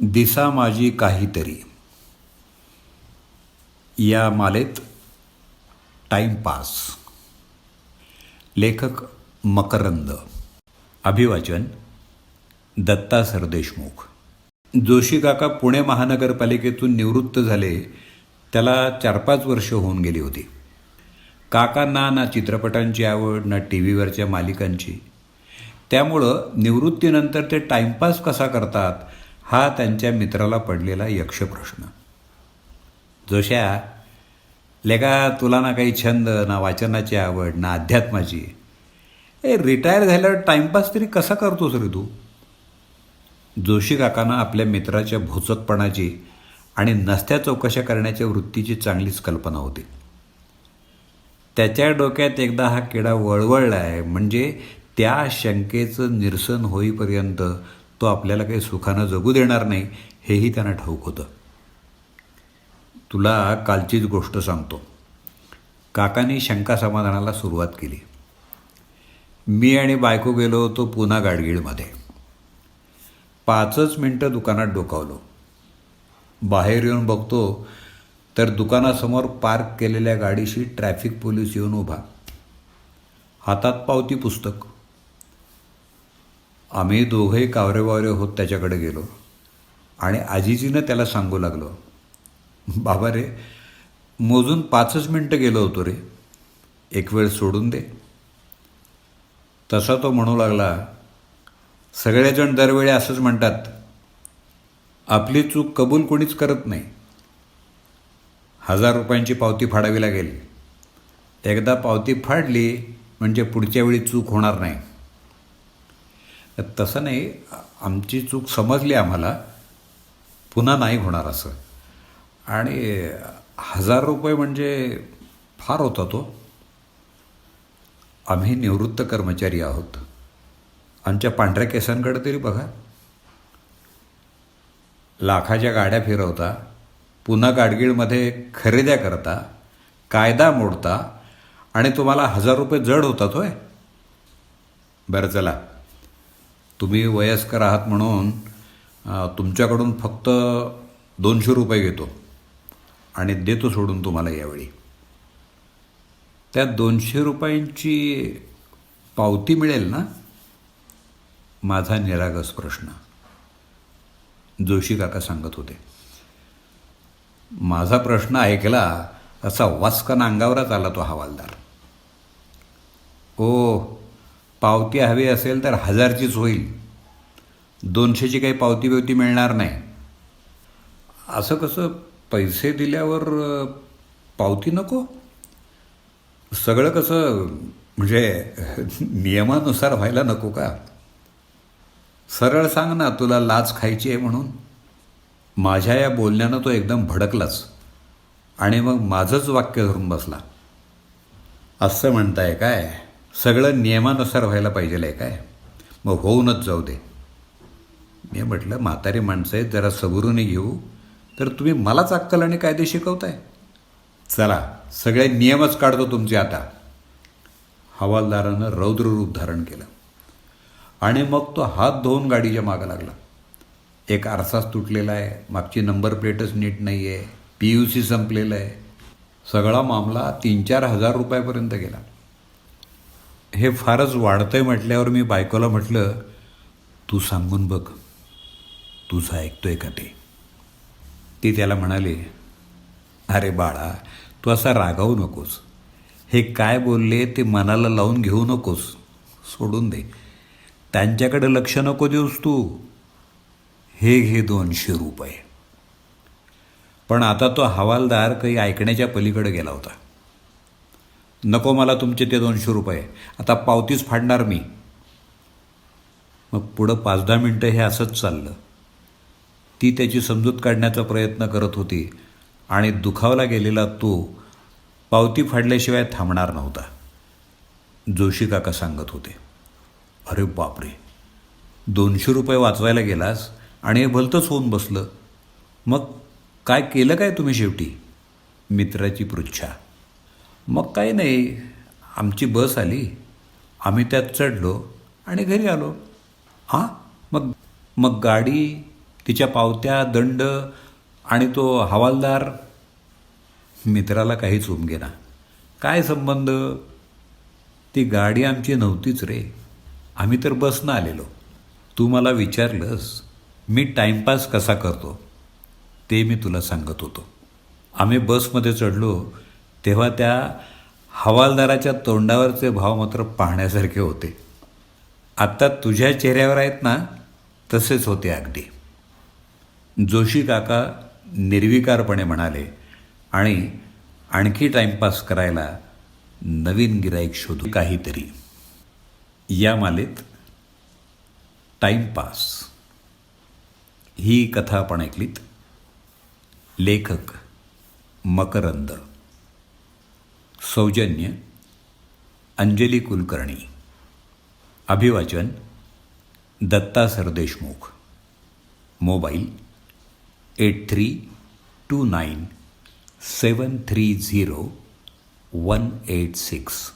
दिसा माझी काहीतरी. या मालेत टाईमपास लेखक मकरंद. अभिवाचन दत्ता सरदेशमुख. जोशी काका पुणे महानगरपालिकेतून निवृत्त झाले. त्याला चार पाच वर्ष होऊन गेली होती. काकांना ना चित्रपटांची आवड ना टी व्हीवरच्या मालिकांची. त्यामुळं निवृत्तीनंतर ते टाईमपास कसा करतात हा त्यांच्या मित्राला पडलेला यक्षप्रश्न. जोशा लेका तुला ना काही छंद ना वाचनाची आवड ना अध्यात्माची. ए रिटायर झाल्यावर टाईमपास तरी कसा करतोस रे तू? जोशी काकांना आपल्या मित्राच्या भोचकपणाची आणि नसत्या चौकशा करण्याच्या वृत्तीची चांगलीच कल्पना होती. त्याच्या डोक्यात एकदा हा किडा वळवळला आहे म्हणजे त्या शंकेचं निरसन होईपर्यंत तो आपल्याला काही सुखानं जगू देणार नाही हेही त्यांना ठाऊक होतं. तुला कालचीच गोष्ट सांगतो. काकांनी शंका समाधानाला सुरुवात केली. मी आणि बायको गेलो होतो पुन्हा गाडगीळमध्ये. पाचच मिनटं दुकानात डोकावलो. बाहेर येऊन बघतो तर दुकानासमोर पार्क केलेल्या गाडीशी ट्रॅफिक पोलीस येऊन उभा. हातात पावती पुस्तक. आम्ही दोघंही कावरेवावरे होत त्याच्याकडे गेलो. आणि आजीजीनं त्याला सांगू लागलो बाबा रे मोजून पाचच मिनटं गेलो होतो रे. एक वेळ सोडून दे. तसा तो म्हणू लागला सगळेजण दरवेळी असंच म्हणतात आपली चूक कबूल कोणीच करत नाही. हजार रुपयांची पावती फाडावी लागेल. एकदा पावती फाडली म्हणजे पुढच्या वेळी चूक होणार नाही. तसं नाही आमची चूक समजली आम्हाला पुन्हा नाही होणार असं. आणि हजार रुपये म्हणजे फार होता तो. आम्ही निवृत्त कर्मचारी आहोत. आमच्या पांढऱ्या केसांकडे तरी बघा. लाखाच्या गाड्या फिरवता पुन्हा गाडगीळमध्ये खरेद्या करता कायदा मोडता आणि तुम्हाला हजार रुपये जड होतात होय बरं चला. तुम्ही वयस्कर आहात म्हणून तुमच्याकडून फक्त दोनशे रुपये घेतो आणि देतो सोडून तुम्हाला यावेळी. त्या दोनशे रुपयांची पावती मिळेल ना? माझा निरागस प्रश्न. जोशी काका सांगत होते. माझा प्रश्न ऐकला असा वास्कन अंगावरच आला तो हवालदार. ओ पावती हवी असेल तर हजारचीच होईल. दोनशेची काही पावती बिवती मिळणार नाही. असं कसं पैसे दिल्यावर पावती नको? सगळं कसं म्हणजे नियमानुसार व्हायला नको का? सरळ सांग ना तुला लाच खायची आहे म्हणून. माझ्या या बोलण्यानं तो एकदम भडकलाच. आणि मग माझंच वाक्य धरून बसला. असं म्हणताय काय? सगळं नियमानुसार व्हायला पाहिजे आहे काय? मग होऊनच जाऊ दे. मी म्हटलं म्हातारी माणसं आहेत जरा सबुरूने घेऊ. तर तुम्ही मलाच अक्कल आणि कायदे शिकवताय? चला सगळे नियमच काढतो तुमचे आता. हवालदारानं रौद्र रूप धारण केलं. आणि मग तो हात धुवून गाडीच्या मागं लागला. एक आरसाच तुटलेला आहे मागची नंबर प्लेटच नीट नाही आहे पी यू सी संपलेलं आहे. सगळा मामला तीन चार हजार रुपयापर्यंत गेला. हे फारच वाढतं आहे म्हटल्यावर मी बायकोला म्हटलं तू सांगून बघ तुझं ऐकतोय का ते? ती त्याला म्हणाली अरे बाळा तू असा रागावू नकोस. हे काय बोलले ते मनाला लावून घेऊ नकोस. सोडून दे. त्यांच्याकडे लक्ष नको देऊस तू. हे घे दोनशे रुपये. पण आता तो हवालदार काही ऐकण्याच्या पलीकडे गेला होता. नको मला तुमचे ते दोनशे रुपये. आता पावतीच फाडणार मी. मग पुढं पाच दहा मिनटं हे असंच चाललं. ती त्याची समजूत काढण्याचा प्रयत्न करत होती आणि दुखावला गेलेला तो पावती फाडल्याशिवाय थांबणार नव्हता. जोशी काका सांगत होते अरे बापरे दोनशे रुपये वाचवायला गेलास आणि हे भलतंच होऊन बसलं. मग काय केलं काय तुम्ही शेवटी? मित्राची पृच्छा. मग काही नाही आमची बस आली. आम्ही त्यात चढलो आणि घरी आलो. हां? मग मग गाडी तिच्या पावत्या दंड आणि तो हवालदार मित्राला काहीच उमगेना काय संबंध? ती गाडी आमची नव्हतीच रे. आम्ही तर बसनं आलेलो. तू मला विचारलंस मी टाईमपास कसा करतो? ते मी तुला सांगत होतो. आम्ही बसमध्ये चढलो तेव्हा त्या हवालदाराच्या तोंडावरचे भाव मात्र पाहण्यासारखे होते. आत्ता तुझ्या चेहऱ्यावर आहेत ना तसेच होते अगदी. जोशी काका निर्विकारपणे म्हणाले आणि आणखी टाईमपास करायला नवीन गिराईक शोधू काहीतरी. या मालेत टाईमपास ही कथा आपण ऐकलीत. लेखक मकरंद. सौजन्य अंजली कुलकर्णी. अभिवाचन Datta Sardeshmukh. Mobile eight three two nine seven three zero one eight six.